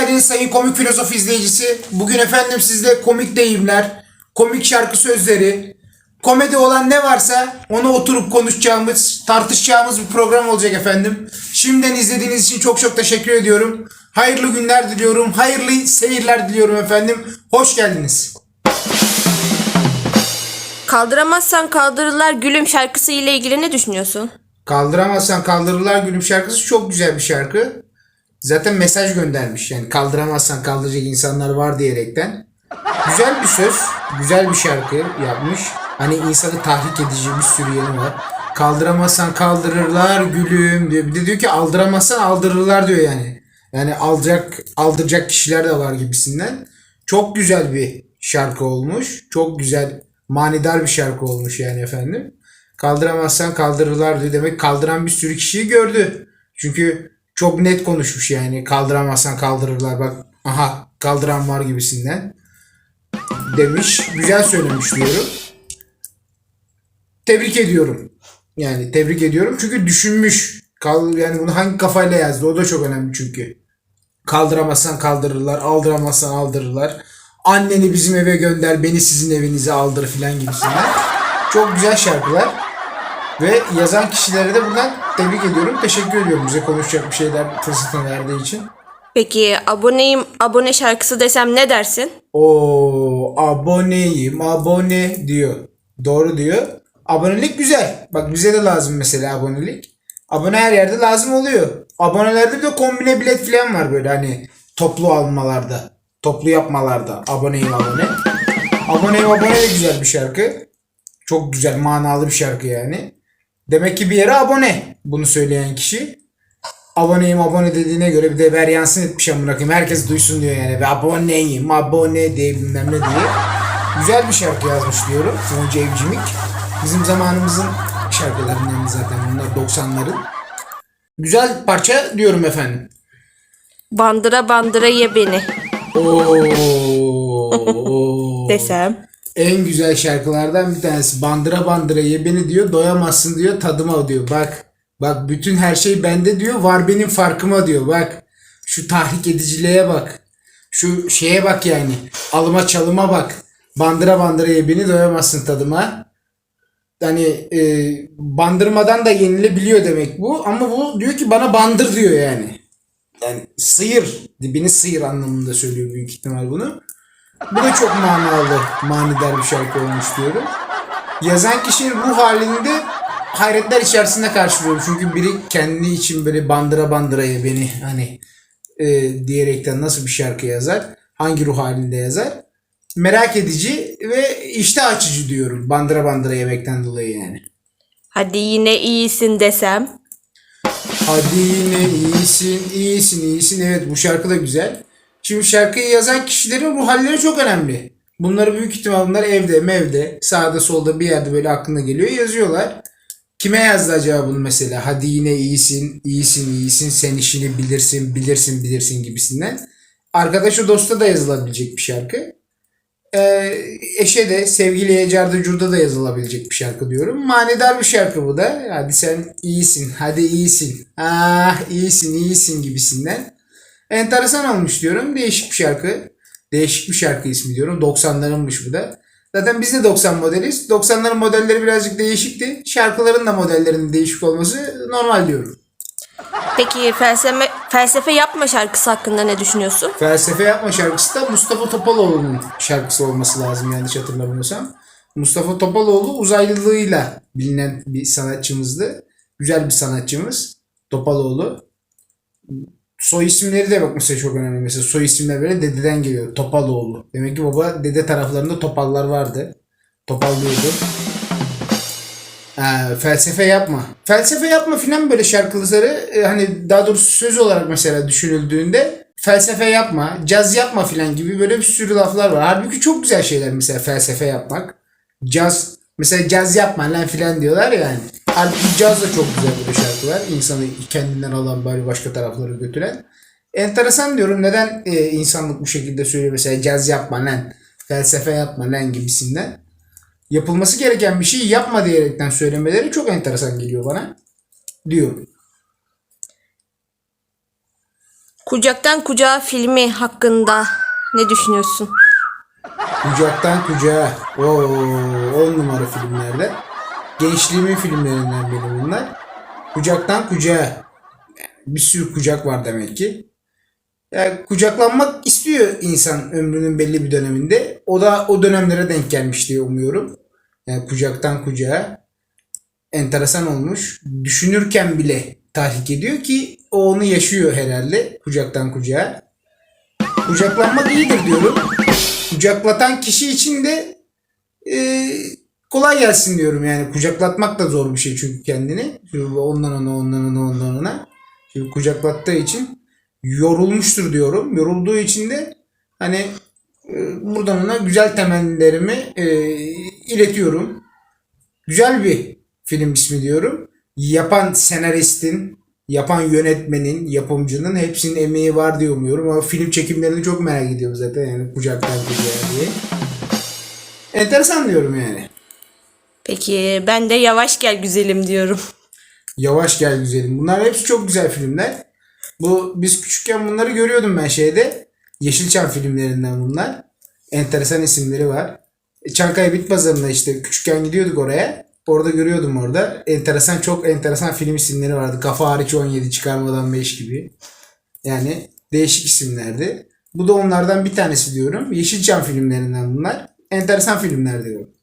geldiniz sayın komik filozof izleyicisi. Bugün efendim sizle komik deyimler, komik şarkı sözleri, komedi olan ne varsa onu oturup konuşacağımız, tartışacağımız bir program olacak efendim. Şimdiden izlediğiniz için çok çok teşekkür ediyorum. Hayırlı günler diliyorum, hayırlı seyirler diliyorum efendim. Hoş geldiniz. Kaldıramazsan kaldırırlar gülüm şarkısı ile ilgili ne düşünüyorsun? Kaldıramazsan kaldırırlar gülüm şarkısı çok güzel bir şarkı. Zaten mesaj göndermiş yani kaldıramazsan kaldıracak insanlar var diyerekten. Güzel bir söz, güzel bir şarkı yapmış. Hani insanı tahrik edici bir sürü yanı var. Kaldıramazsan kaldırırlar gülüm diyor. Bir de diyor ki aldıramazsan aldırırlar diyor yani. Yani alacak, aldıracak kişiler de var gibisinden. Çok güzel bir şarkı olmuş. Çok güzel, manidar bir şarkı olmuş yani efendim. Kaldıramazsan kaldırırlar diyor. Demek kaldıran bir sürü kişiyi gördü. Çünkü çok net konuşmuş yani. Kaldıramazsan kaldırırlar. Bak aha kaldıran var gibisinden. Demiş. Güzel söylemiş diyorum. Tebrik ediyorum. Yani tebrik ediyorum. Çünkü düşünmüş. Kal, yani bunu hangi kafayla yazdı? O da çok önemli çünkü. Kaldıramazsan kaldırırlar. Aldıramazsan aldırırlar. Anneni bizim eve gönder. Beni sizin evinize aldır filan gibisinden. Çok güzel şarkılar. Ve yazan kişilere de buradan tebrik ediyorum. Teşekkür ediyorum bize konuşacak bir şeyler fırsatını verdiği için. Peki aboneyim abone şarkısı desem ne dersin? O aboneyim abone diyor. Doğru diyor. Abonelik güzel. Bak bize de lazım mesela abonelik. Abone her yerde lazım oluyor. Abonelerde bir de kombine bilet falan var böyle hani toplu almalarda. Toplu yapmalarda. Aboneyim abone. Aboneyim abone de güzel bir şarkı. Çok güzel manalı bir şarkı yani. Demek ki bir yere abone bunu söyleyen kişi. Aboneyim abone dediğine göre bir de ver yansın etmiş amına koyayım. Herkes duysun diyor yani. Ve aboneyim abone diye bilmem ne diye. Güzel bir şarkı yazmış diyorum. Gonca Evcimik. Bizim zamanımızın şarkılarından zaten bunlar 90'ların. Güzel parça diyorum efendim. Bandıra bandıra ye beni Oo. desem. En güzel şarkılardan bir tanesi. Bandıra bandıra ye beni diyor. Doyamazsın diyor. Tadıma diyor. Bak. Bak bütün her şey bende diyor. Var benim farkıma diyor. Bak. Şu tahrik ediciliğe bak. Şu şeye bak yani. Alıma çalıma bak. Bandıra bandıra ye beni doyamazsın tadıma. Hani e, bandırmadan da yenilebiliyor demek bu. Ama bu diyor ki bana bandır diyor yani. Yani sıyır. Dibini sıyır anlamında söylüyor büyük ihtimal bunu. Bu da çok manalı, manidar bir şarkı olmuş diyorum. Yazan kişinin ruh halinde hayretler içerisinde karşılıyorum. Çünkü biri kendi için böyle bandıra bandıraya beni hani e, diyerekten nasıl bir şarkı yazar? Hangi ruh halinde yazar? Merak edici ve iştah açıcı diyorum. Bandıra bandıra yemekten dolayı yani. Hadi yine iyisin desem. Hadi yine iyisin, iyisin, iyisin. Evet bu şarkı da güzel. Şimdi şarkıyı yazan kişilerin ruh halleri çok önemli. Bunları büyük ihtimal bunlar evde, mevde, sağda solda bir yerde böyle aklına geliyor yazıyorlar. Kime yazdı acaba bunu mesela? Hadi yine iyisin, iyisin, iyisin, sen işini bilirsin, bilirsin, bilirsin gibisinden. Arkadaşa dosta da yazılabilecek bir şarkı. Ee, eşe de sevgiliye carda curda da yazılabilecek bir şarkı diyorum. Manidar bir şarkı bu da. Hadi sen iyisin, hadi iyisin. Ah iyisin, iyisin gibisinden. Enteresan olmuş diyorum. Değişik bir şarkı. Değişik bir şarkı ismi diyorum. 90'larınmış bu da. Zaten biz de 90 modeliz. 90'ların modelleri birazcık değişikti. Şarkıların da modellerinin değişik olması normal diyorum. Peki felsefe, felsefe yapma şarkısı hakkında ne düşünüyorsun? Felsefe yapma şarkısı da Mustafa Topaloğlu'nun şarkısı olması lazım yanlış hatırlamıyorsam. Mustafa Topaloğlu uzaylılığıyla bilinen bir sanatçımızdı. Güzel bir sanatçımız. Topaloğlu. Soy isimleri de bak mesela çok önemli. Mesela soy isimler böyle dededen geliyor. Topaloğlu. Demek ki baba dede taraflarında topallar vardı. Topallıyordu. Ee, felsefe yapma. Felsefe yapma filan böyle şarkıları e, hani daha doğrusu söz olarak mesela düşünüldüğünde felsefe yapma, caz yapma filan gibi böyle bir sürü laflar var. Halbuki çok güzel şeyler mesela felsefe yapmak. Caz mesela caz yapma lan filan diyorlar ya yani. Halbuki caz da çok güzel böyle şarkılar. İnsanı kendinden alan bari başka taraflara götüren. Enteresan diyorum neden e, insanlık bu şekilde söylüyor mesela caz yapma lan, felsefe yapma lan gibisinden yapılması gereken bir şeyi yapma diyerekten söylemeleri çok enteresan geliyor bana. Diyor. Kucaktan Kucağa filmi hakkında ne düşünüyorsun? Kucaktan kucağa. Oo, on numara filmlerde. Gençliğimin filmlerinden biri bunlar. Kucaktan kucağa. Bir sürü kucak var demek ki. Yani kucaklanmak istiyor insan ömrünün belli bir döneminde. O da o dönemlere denk gelmiş diye umuyorum. Yani kucaktan kucağa. Enteresan olmuş. Düşünürken bile tahrik ediyor ki o onu yaşıyor herhalde kucaktan kucağa. Kucaklanmak iyidir diyorum kucaklatan kişi için de e, kolay gelsin diyorum yani kucaklatmak da zor bir şey çünkü kendini Şimdi ondan ona ondan ona ondan ona Şimdi kucaklattığı için yorulmuştur diyorum yorulduğu için de hani e, buradan ona güzel temennilerimi e, iletiyorum güzel bir film ismi diyorum yapan senaristin yapan yönetmenin, yapımcının hepsinin emeği var diye umuyorum. Ama film çekimlerini çok merak ediyorum zaten yani kucağa diye. Enteresan diyorum yani. Peki ben de yavaş gel güzelim diyorum. Yavaş gel güzelim. Bunlar hepsi çok güzel filmler. Bu biz küçükken bunları görüyordum ben şeyde. Yeşilçam filmlerinden bunlar. Enteresan isimleri var. E, Çankaya Bit Pazarı'nda işte küçükken gidiyorduk oraya. Orada görüyordum orada. Enteresan çok enteresan film isimleri vardı. Kafa hariç 17 çıkarmadan 5 gibi. Yani değişik isimlerdi. Bu da onlardan bir tanesi diyorum. Yeşilçam filmlerinden bunlar. Enteresan filmler diyorum.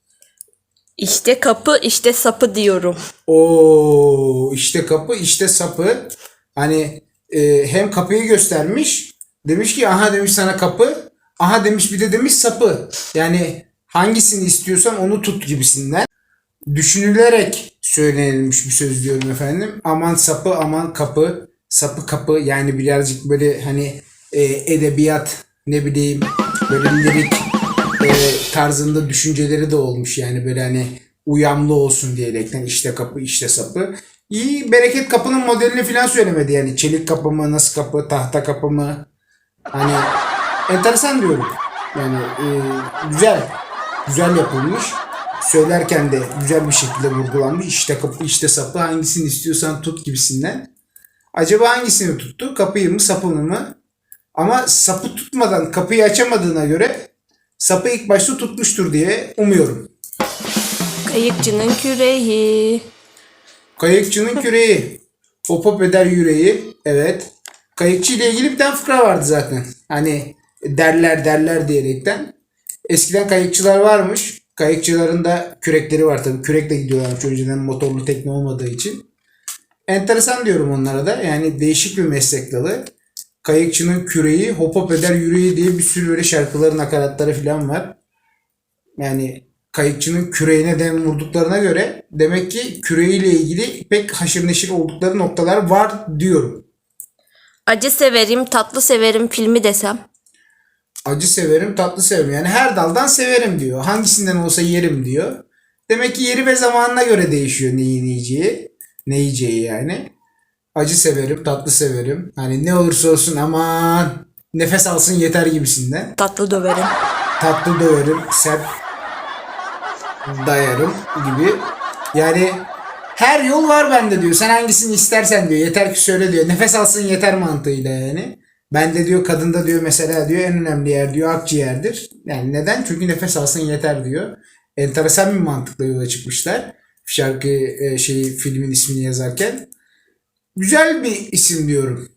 İşte kapı işte sapı diyorum. O işte kapı işte sapı. Hani e, hem kapıyı göstermiş. Demiş ki aha demiş sana kapı. Aha demiş bir de demiş sapı. Yani hangisini istiyorsan onu tut gibisinden. Düşünülerek söylenilmiş bir söz diyorum efendim. Aman sapı aman kapı. Sapı kapı yani birazcık böyle hani e, edebiyat ne bileyim böyle lirik tarzında düşünceleri de olmuş yani böyle hani uyamlı olsun diyerekten işte kapı işte sapı. İyi bereket kapının modelini falan söylemedi yani. Çelik kapı mı nasıl kapı tahta kapı mı? Hani enteresan diyorum. Yani e, güzel güzel yapılmış. Söylerken de güzel bir şekilde vurgulanmış. İşte kapı işte sapı hangisini istiyorsan tut gibisinden. Acaba hangisini tuttu? Kapıyı mı sapını mı? Ama sapı tutmadan kapıyı açamadığına göre sapı ilk başta tutmuştur diye umuyorum. Kayıkçının küreği. Kayıkçının küreği. Hop hop eder yüreği. Evet. Kayıkçı ile ilgili bir tane fıkra vardı zaten. Hani derler derler diyerekten. Eskiden kayıkçılar varmış. Kayıkçıların da kürekleri var tabii. Kürekle gidiyorlarmış önceden motorlu tekne olmadığı için. Enteresan diyorum onlara da. Yani değişik bir meslek dalı. Kayıkçının küreği, hop hop eder yüreği diye bir sürü böyle şarkıların nakaratları falan var. Yani kayıkçının küreğine dem vurduklarına göre demek ki küreğiyle ilgili pek haşır neşir oldukları noktalar var diyorum. Acı severim tatlı severim filmi desem. Acı severim, tatlı severim. Yani her daldan severim diyor. Hangisinden olsa yerim diyor. Demek ki yeri ve zamanına göre değişiyor neyi yiyeceği. Ne yiyeceği yani. Acı severim, tatlı severim. Hani ne olursa olsun aman nefes alsın yeter gibisinden. Tatlı döverim. tatlı döverim, sert dayarım gibi. Yani her yol var bende diyor. Sen hangisini istersen diyor. Yeter ki söyle diyor. Nefes alsın yeter mantığıyla yani. Bende diyor kadında diyor mesela diyor en önemli yer diyor akciğerdir. Yani neden? Çünkü nefes alsın yeter diyor. Enteresan bir mantıkla yola çıkmışlar. Şarkı e, şeyi filmin ismini yazarken. Güzel bir isim diyorum.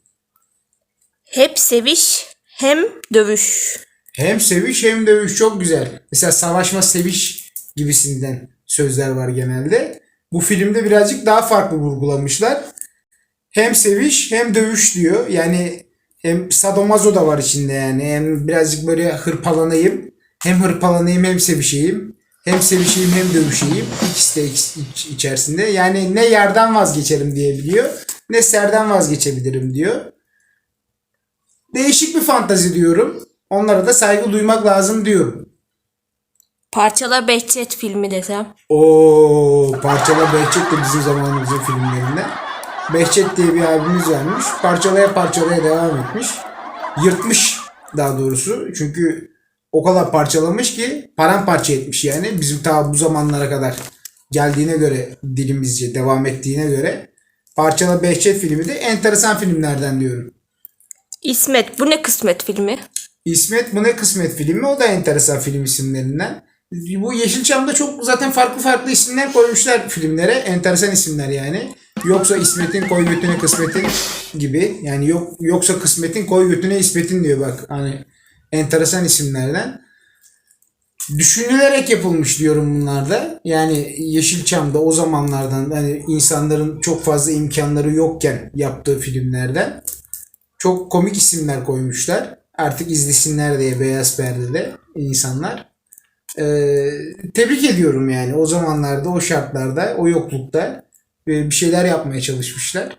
Hep seviş hem dövüş. Hem seviş hem dövüş çok güzel. Mesela savaşma seviş gibisinden sözler var genelde. Bu filmde birazcık daha farklı vurgulamışlar. Hem seviş hem dövüş diyor. Yani hem sadomazo da var içinde yani. Hem birazcık böyle hırpalanayım. Hem hırpalanayım hem sevişeyim. Hem sevişeyim hem dövüşeyim. İkisi de iç- iç- içerisinde. Yani ne yerden vazgeçerim diyebiliyor. Ne serden vazgeçebilirim diyor. Değişik bir fantazi diyorum. Onlara da saygı duymak lazım diyorum. Parçala Behçet filmi desem. O parçala Behçet de bizim zamanımızın filmlerinden. Behçet diye bir abimiz varmış. Parçalaya parçalaya devam etmiş. Yırtmış daha doğrusu. Çünkü o kadar parçalamış ki paramparça etmiş yani. Bizim ta bu zamanlara kadar geldiğine göre dilimizce devam ettiğine göre Parçala Behçet filmi de enteresan filmlerden diyorum. İsmet bu ne kısmet filmi? İsmet bu ne kısmet filmi o da enteresan film isimlerinden. Bu Yeşilçam'da çok zaten farklı farklı isimler koymuşlar filmlere. Enteresan isimler yani. Yoksa İsmet'in koy götüne kısmetin gibi. Yani yok yoksa kısmetin koy götüne İsmet'in diyor bak. Hani enteresan isimlerden. Düşünülerek yapılmış diyorum bunlarda. Yani Yeşilçam'da o zamanlardan hani insanların çok fazla imkanları yokken yaptığı filmlerden çok komik isimler koymuşlar. Artık izlesinler diye beyaz perdede insanlar. Ee, tebrik ediyorum yani o zamanlarda o şartlarda o yoklukta e, bir şeyler yapmaya çalışmışlar.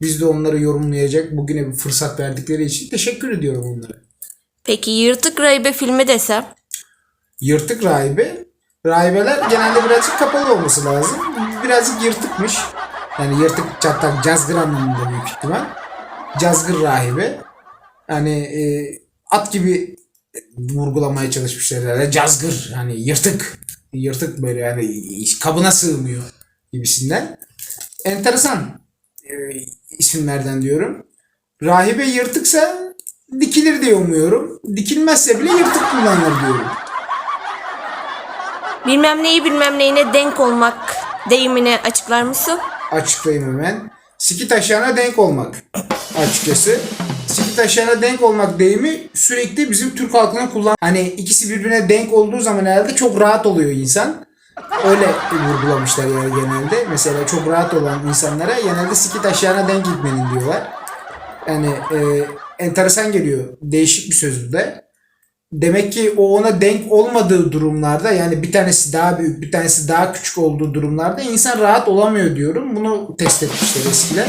Biz de onları yorumlayacak bugüne bir fırsat verdikleri için teşekkür ediyorum onlara. Peki Yırtık Rahibe filmi desem? Yırtık rahibe. Rahibeler genelde birazcık kapalı olması lazım. Birazcık yırtıkmış. Yani yırtık çatlak cazgır anlamında büyük ihtimal. Cazgır rahibe. Hani e, at gibi vurgulamaya çalışmışlar herhalde. Cazgır hani yırtık. Yırtık böyle yani kabına sığmıyor gibisinden. Enteresan e, isimlerden diyorum. Rahibe yırtıksa dikilir diye umuyorum. Dikilmezse bile yırtık kullanılır diyorum. Bilmem neyi bilmem neyine denk olmak deyimini açıklar mısın? açıklayayım hemen. Siki taşağına denk olmak açıkçası. Siki taşağına denk olmak deyimi sürekli bizim Türk halkının kullan hani ikisi birbirine denk olduğu zaman herhalde çok rahat oluyor insan. Öyle vurgulamışlar yani genelde. Mesela çok rahat olan insanlara genelde siki taşağına denk gitmenin diyorlar. Yani e, enteresan geliyor. Değişik bir söz bu da. Demek ki o ona denk olmadığı durumlarda yani bir tanesi daha büyük bir tanesi daha küçük olduğu durumlarda insan rahat olamıyor diyorum. Bunu test etmişler eskiler.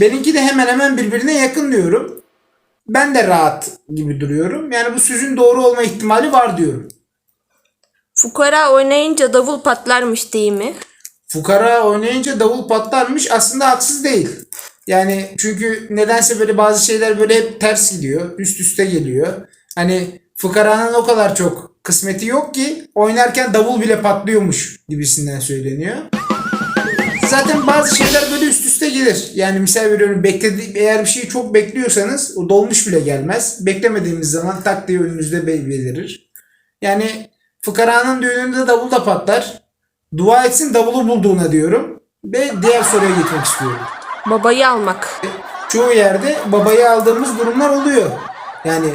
Benimki de hemen hemen birbirine yakın diyorum. Ben de rahat gibi duruyorum. Yani bu sözün doğru olma ihtimali var diyorum. Fukara oynayınca davul patlarmış deyimi. Fukara oynayınca davul patlarmış aslında haksız değil. Yani çünkü nedense böyle bazı şeyler böyle hep ters gidiyor. Üst üste geliyor. Hani fıkaranın o kadar çok kısmeti yok ki oynarken davul bile patlıyormuş gibisinden söyleniyor. Zaten bazı şeyler böyle üst üste gelir. Yani misal veriyorum bekledi eğer bir şeyi çok bekliyorsanız o dolmuş bile gelmez. Beklemediğimiz zaman tak diye önünüzde be- belirir. Yani fıkaranın düğününde davul da patlar. Dua etsin davulu bulduğuna diyorum. Ve diğer soruya geçmek istiyorum. Babayı almak. Çoğu yerde babayı aldığımız durumlar oluyor. Yani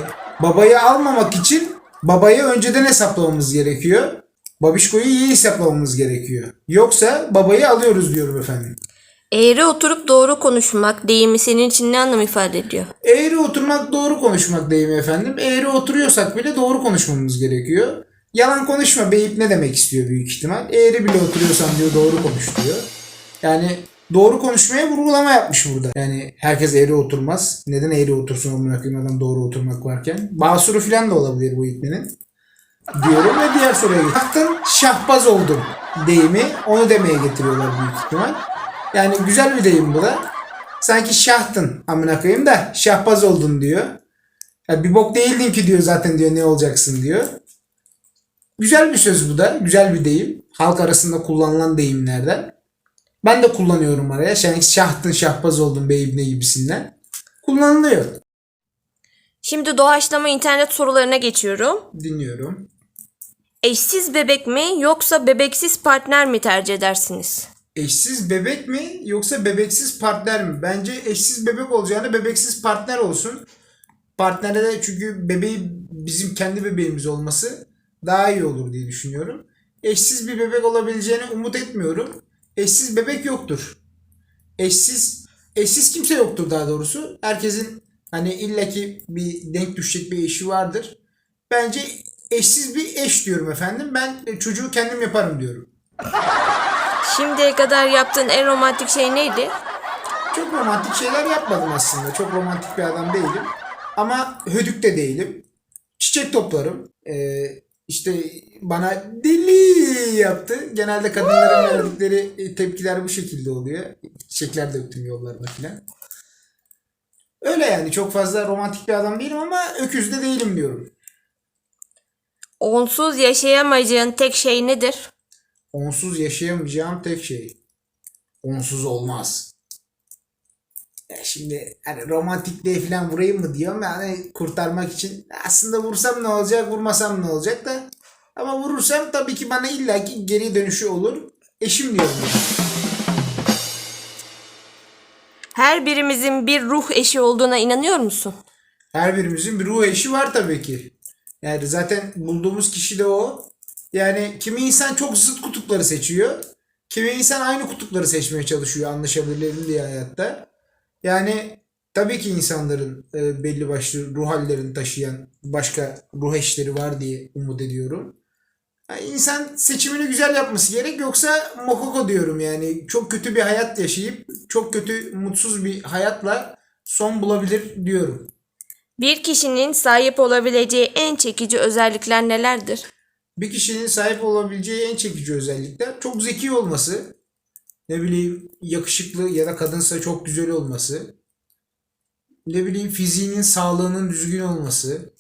babayı almamak için babayı önceden hesaplamamız gerekiyor. Babişkoyu iyi hesaplamamız gerekiyor. Yoksa babayı alıyoruz diyorum efendim. Eğri oturup doğru konuşmak deyimi senin için ne anlam ifade ediyor? Eğri oturmak doğru konuşmak deyim efendim. Eğri oturuyorsak bile doğru konuşmamız gerekiyor. Yalan konuşma beyip ne demek istiyor büyük ihtimal. Eğri bile oturuyorsan diyor doğru konuş diyor. Yani doğru konuşmaya vurgulama yapmış burada. Yani herkes eğri oturmaz. Neden eğri otursun o koyayım adam doğru oturmak varken. Basuru falan da olabilir bu iknenin. Diyorum ve diğer soruya. Baktın şahbaz oldum deyimi onu demeye getiriyorlar büyük ihtimal. Yani güzel bir deyim bu da. Sanki şahtın amına koyayım da şahbaz oldun diyor. Ya bir bok değildin ki diyor zaten diyor ne olacaksın diyor. Güzel bir söz bu da. Güzel bir deyim. Halk arasında kullanılan deyimlerden. Ben de kullanıyorum araya. Yani şahtın şahbaz oldun bey ibne gibisinden. Kullanılıyor. Şimdi doğaçlama internet sorularına geçiyorum. Dinliyorum. Eşsiz bebek mi yoksa bebeksiz partner mi tercih edersiniz? Eşsiz bebek mi yoksa bebeksiz partner mi? Bence eşsiz bebek olacağını bebeksiz partner olsun. Partnere de çünkü bebeği bizim kendi bebeğimiz olması daha iyi olur diye düşünüyorum. Eşsiz bir bebek olabileceğini umut etmiyorum. Eşsiz bebek yoktur. Eşsiz eşsiz kimse yoktur daha doğrusu. Herkesin hani illaki bir denk düşecek bir eşi vardır. Bence eşsiz bir eş diyorum efendim. Ben çocuğu kendim yaparım diyorum. Şimdiye kadar yaptığın en romantik şey neydi? Çok romantik şeyler yapmadım aslında. Çok romantik bir adam değilim. Ama hödük de değilim. Çiçek toplarım. Ee, işte bana deli yaptı. Genelde kadınların verdikleri e, tepkiler bu şekilde oluyor. Çiçekler döktüm yollarına filan. Öyle yani çok fazla romantik bir adam değilim ama öküz de değilim diyorum. Onsuz yaşayamayacağın tek şey nedir? Onsuz yaşayamayacağım tek şey. Onsuz olmaz. Şimdi hani romantikliğe falan vurayım mı diyorum yani kurtarmak için. Aslında vursam ne olacak vurmasam ne olacak da. Ama vurursam tabii ki bana illaki geri dönüşü olur. Eşim diyorum. yani. Her birimizin bir ruh eşi olduğuna inanıyor musun? Her birimizin bir ruh eşi var tabii ki. Yani zaten bulduğumuz kişi de o. Yani kimi insan çok zıt kutupları seçiyor. Kimi insan aynı kutupları seçmeye çalışıyor anlaşabilelim diye hayatta. Yani tabii ki insanların e, belli başlı ruh hallerini taşıyan başka ruh eşleri var diye umut ediyorum. Yani insan seçimini güzel yapması gerek yoksa mokoko diyorum yani çok kötü bir hayat yaşayıp çok kötü mutsuz bir hayatla son bulabilir diyorum. Bir kişinin sahip olabileceği en çekici özellikler nelerdir? Bir kişinin sahip olabileceği en çekici özellikler çok zeki olması, ne bileyim yakışıklı ya da kadınsa çok güzel olması, ne bileyim fiziğinin sağlığının düzgün olması,